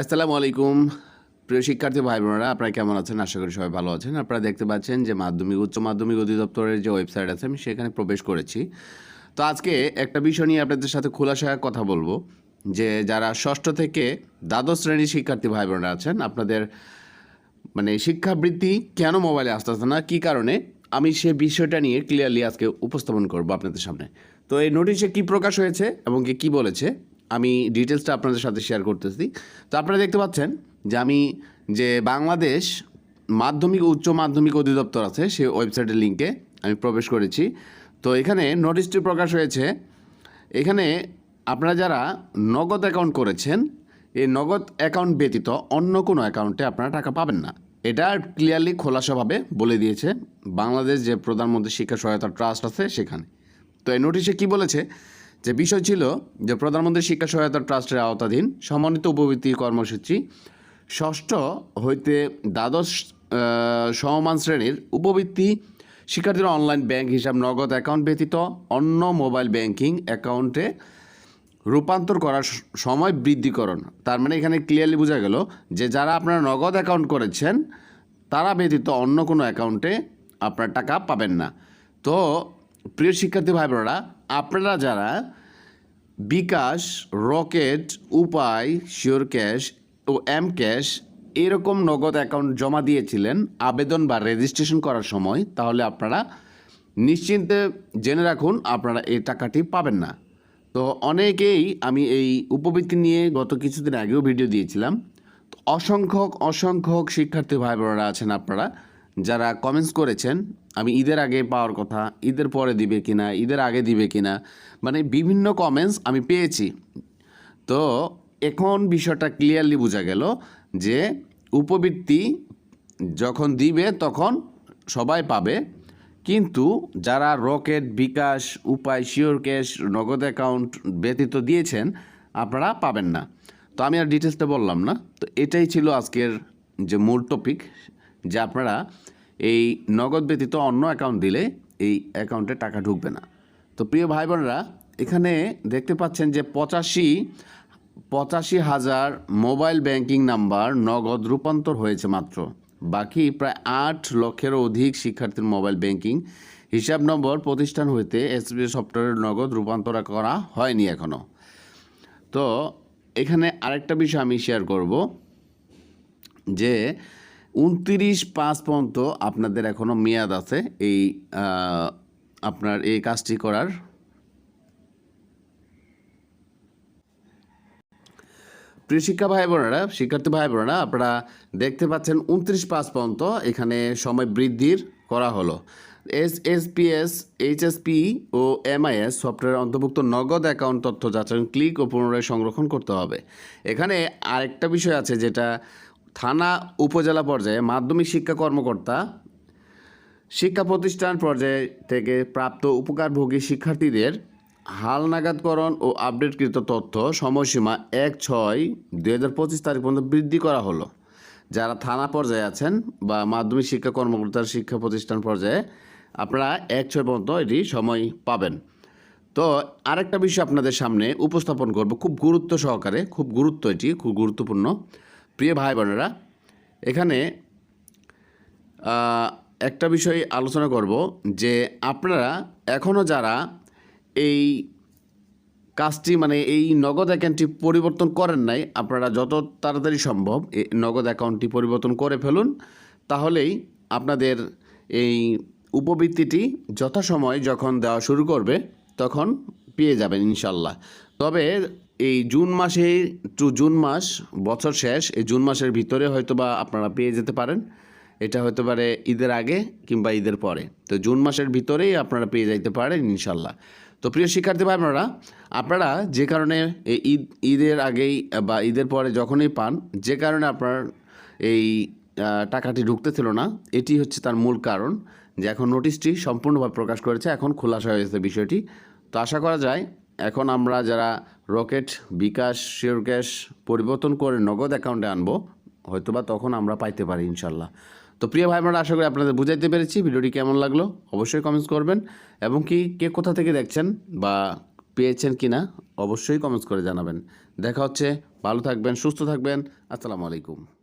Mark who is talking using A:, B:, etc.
A: আসসালামু আলাইকুম। প্রিয় শিক্ষার্থী ভাই বোনেরা আপনারা কেমন আছেন? আশা করি সবাই ভালো আছেন। আপনারা দেখতে পাচ্ছেন যে মাধ্যমিক, উচ্চ মাধ্যমিক অধিদপ্তরের যে ওয়েবসাইট আছে, আমি সেখানে প্রবেশ করেছি। তো আজকে একটা বিষয় নিয়ে আপনাদের সাথে খোলাসা কথা বলব, যে যারা ষষ্ঠ থেকে দ্বাদশ শ্রেণির শিক্ষার্থী ভাই বোনেরা আছেন, আপনাদের মানে শিক্ষাবৃত্তি কেন মোবাইলে আসতেছে না, কী কারণে, আমি সে বিষয়টা নিয়ে ক্লিয়ারলি আজকে উপস্থাপন করব আপনাদের সামনে। তো এই নোটিশে কি প্রকাশ হয়েছে এবং কী বলেছে? আমি ডিটেলসটা আপনাদের সাথে শেয়ার করতেছি। তো আপনারা দেখতে পাচ্ছেন যে আমি যে বাংলাদেশ মাধ্যমিক, উচ্চ মাধ্যমিক অধিদপ্তর আছে সেই ওয়েবসাইটের লিঙ্কে আমি প্রবেশ করেছি। তো এখানে নোটিশটি প্রকাশ হয়েছে। এখানে আপনারা যারা নগদ অ্যাকাউন্ট করেছেন, এই নগদ অ্যাকাউন্ট ব্যতীত অন্য কোনো অ্যাকাউন্টে আপনারা টাকা পাবেন না। এটা ক্লিয়ারলি খোলাসাভাবে বলে দিয়েছে বাংলাদেশ যে প্রধানমন্ত্রী শিক্ষা সহায়তা ট্রাস্ট আছে সেখানে। তো এই নোটিশে কি বলেছে? যে বিষয় ছিল যে প্রধানমন্ত্রী শিক্ষা সহায়তা ট্রাস্টের আওতাধীন সমন্বিত উপবৃত্তি কর্মসূচি, ষষ্ঠ হইতে দ্বাদশ সমমান শ্রেণির উপবৃত্তি, শিক্ষার্থীরা অনলাইন ব্যাংক হিসাব, নগদ অ্যাকাউন্ট ব্যতীত অন্য মোবাইল ব্যাংকিং অ্যাকাউন্টে রূপান্তর করার সময় বৃদ্ধিকরণ। তার মানে এখানে ক্লিয়ারলি বোঝা গেল যে যারা আপনারা নগদ অ্যাকাউন্ট করেছেন, তারা ব্যতীত অন্য কোনো অ্যাকাউন্টে আপনার টাকা পাবেন না। তো প্রিয় শিক্ষার্থী ভাই বোনেরা আপনারা যারা Bikash, Rocket, Upay sure cash ও এম ক্যাশ এরকম নগদ অ্যাকাউন্ট জমা দিয়েছিলেন আবেদন বা রেজিস্ট্রেশন করার সময়, তাহলে আপনারা নিশ্চিন্তে জেনে রাখুন আপনারা এই টাকাটি পাবেন না। তো অনেকেই আমি এই উপবৃত্তি নিয়ে গত কিছুদিন আগেও ভিডিও দিয়েছিলাম। অসংখ্যক অসংখ্যক শিক্ষার্থী ভাই বোনেরা আছেন আপনারা। যারা কমেন্টস করেছেন, আমি ঈদের আগে পাওয়ার কথা, ঈদের পরে দিবে কিনা, ঈদের আগে দিবে কিনা মানে বিভিন্ন কমেন্টস আমি পেয়েছি। তো এখন বিষয়টা ক্লিয়ারলি বোঝা গেল যে উপবৃত্তি যখন দিবে তখন সবাই পাবে, কিন্তু যারা রকেট বিকাশ, উপায় শিওর ক্যাশ নগদ অ্যাকাউন্ট ব্যতীত দিয়েছেন, আপনারা পাবেন না। তো আমি আর ডিটেলসটা বললাম না। তো এটাই ছিল আজকের যে মূল টপিক যে আপনারা এই নগদ ব্যতীত অন্য অ্যাকাউন্ট দিলে এই অ্যাকাউন্টে টাকা ঢুকবে না। তো প্রিয় ভাই বোনেরা এখানে দেখতে পাচ্ছেন যে পঁচাশি পঁচাশি হাজার মোবাইল ব্যাংকিং নাম্বার নগদ রূপান্তর হয়েছে মাত্র। বাকি প্রায় আট লক্ষেরও অধিক শিক্ষার্থীর মোবাইল ব্যাংকিং হিসাব নম্বর প্রতিষ্ঠান হইতে এসবি সফটওয়্যারের নগদ রূপান্তর করা হয়নি এখনও তো এখানে আরেকটা বিষয় আমি শেয়ার করব, যে উনত্রিশ পাঁচ পর্যন্ত আপনাদের এখনও মেয়াদ আছে এই আপনার এই কাজটি করার। প্রিয় শিক্ষা ভাই বোনেরা শিক্ষার্থী ভাই বোনেরা আপনারা দেখতে পাচ্ছেন উনত্রিশ পাঁচ পর্যন্ত এখানে সময় বৃদ্ধির করা হলো। S S P S HSP ও এমআইএস সফটওয়্যার অন্তর্ভুক্ত নগদ অ্যাকাউন্ট তথ্য যাচাই, ক্লিক ও পুনরায় সংরক্ষণ করতে হবে। এখানে আরেকটা বিষয় আছে যেটা থানা উপজেলা পর্যায়ে মাধ্যমিক শিক্ষা কর্মকর্তা শিক্ষা প্রতিষ্ঠান পর্যায় থেকে প্রাপ্ত উপকারভোগী শিক্ষার্থীদের হালনাগাদকরণ ও আপডেটকৃত তথ্য সময়সীমা এক ছয় দুই হাজার পঁচিশ তারিখ পর্যন্ত বৃদ্ধি করা হলো। যারা থানা পর্যায়ে আছেন বা মাধ্যমিক শিক্ষা কর্মকর্তার শিক্ষা প্রতিষ্ঠান পর্যায়ে, আপনারা এক ছয় পর্যন্ত এটি সময় পাবেন। তো আরেকটা বিষয় আপনাদের সামনে উপস্থাপন করব। খুব গুরুত্ব সহকারে, খুব গুরুত্ব এটি, খুব গুরুত্বপূর্ণ। প্রিয় ভাই বোনেরা, এখানে একটা বিষয় আলোচনা করব যে আপনারা এখনও যারা এই কাজটি মানে এই নগদ অ্যাকাউন্টটি পরিবর্তন করেন নাই, আপনারা যত তাড়াতাড়ি সম্ভব এই নগদ অ্যাকাউন্টটি পরিবর্তন করে ফেলুন। তাহলেই আপনাদের এই উপবৃত্তিটি যথাসময় যখন দেওয়া শুরু করবে, তখন পেয়ে যাবেন ইনশাল্লাহ। তবে এই জুন মাসে টু জুন মাস, বছর শেষ, এই জুন মাসের ভিতরে হয়তো বা আপনারা পেয়ে যেতে পারেন। এটা হতে পারে ঈদের আগে কিংবা ঈদের পরে। তো জুন মাসের ভিতরেই আপনারা পেয়ে যাইতে পারেন ইনশাল্লাহ। তো প্রিয় শিক্ষার্থী ভাই আপনারা আপনারা যে কারণে এই ঈদ, ঈদের আগেই বা ঈদের পরে যখনই পান, যে কারণে আপনার এই টাকাটি ঢুকতে ছিল না, এটি হচ্ছে তার মূল কারণ যে এখন নোটিশটি সম্পূর্ণভাবে প্রকাশ করেছে, এখন খোলাসা হয়েছে বিষয়টি। তো আশা করা যায় এখন আমরা যারা রকেট, বিকাশ শিওর ক্যাশ পরিবর্তন করে নগদ অ্যাকাউন্টে আনব, হয়তোবা তখন আমরা পাইতে পারি ইনশাল্লাহ। তো প্রিয় ভাই বোনেরা, আশা করি আপনাদের বুঝাইতে পেরেছি ভিডিওটি কেমন লাগল। অবশ্যই কমেন্টস করবেন এবং কি, কে কোথা থেকে দেখছেন বা পেয়েছেন কি না অবশ্যই কমেন্টস করে জানাবেন। দেখা হচ্ছে, ভালো থাকবেন, সুস্থ থাকবেন। আসসালামু আলাইকুম।